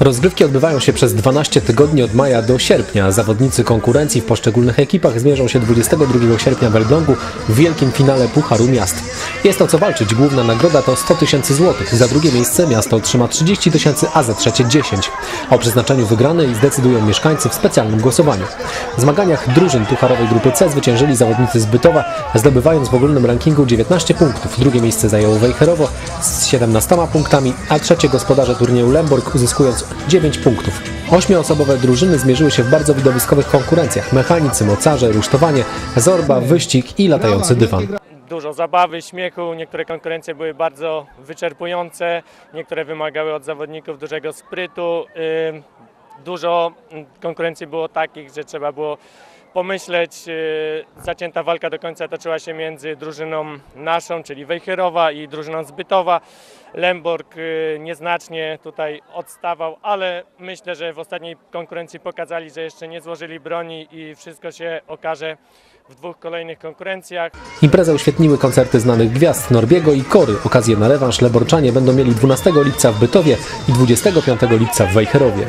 Rozgrywki odbywają się przez 12 tygodni od maja do sierpnia. Zawodnicy konkurencji w poszczególnych ekipach zmierzą się 22 sierpnia w Elblągu w wielkim finale Pucharu Miast. Jest o co walczyć. Główna nagroda to 100 tysięcy złotych. Za drugie miejsce miasto otrzyma 30 tysięcy, a za trzecie 10. O przeznaczeniu wygranej zdecydują mieszkańcy w specjalnym głosowaniu. W zmaganiach drużyn pucharowej grupy C zwyciężyli zawodnicy z Bytowa, zdobywając w ogólnym rankingu 19 punktów. Drugie miejsce zajęło Wejherowo z 17 punktami, a trzecie gospodarze turnieju Lemborg uzyskując 9 punktów. Ośmioosobowe drużyny zmierzyły się w bardzo widowiskowych konkurencjach. Mechanicy, mocarze, rusztowanie, zorba, wyścig i latający dywan. Dużo zabawy, śmiechu. Niektóre konkurencje były bardzo wyczerpujące, niektóre wymagały od zawodników dużego sprytu. Dużo konkurencji było takich, że trzeba było pomyśleć. yy, Zacięta walka do końca toczyła się między drużyną naszą, czyli Wejherowa i drużyną Zbytowa. Lemborg yy, nieznacznie tutaj odstawał, ale myślę, że w ostatniej konkurencji pokazali, że jeszcze nie złożyli broni i wszystko się okaże w dwóch kolejnych konkurencjach. Imprezę uświetniły koncerty znanych gwiazd Norbiego i Kory. Okazję na rewanż Leborczanie będą mieli 12 lipca w Bytowie i 25 lipca w Wejherowie.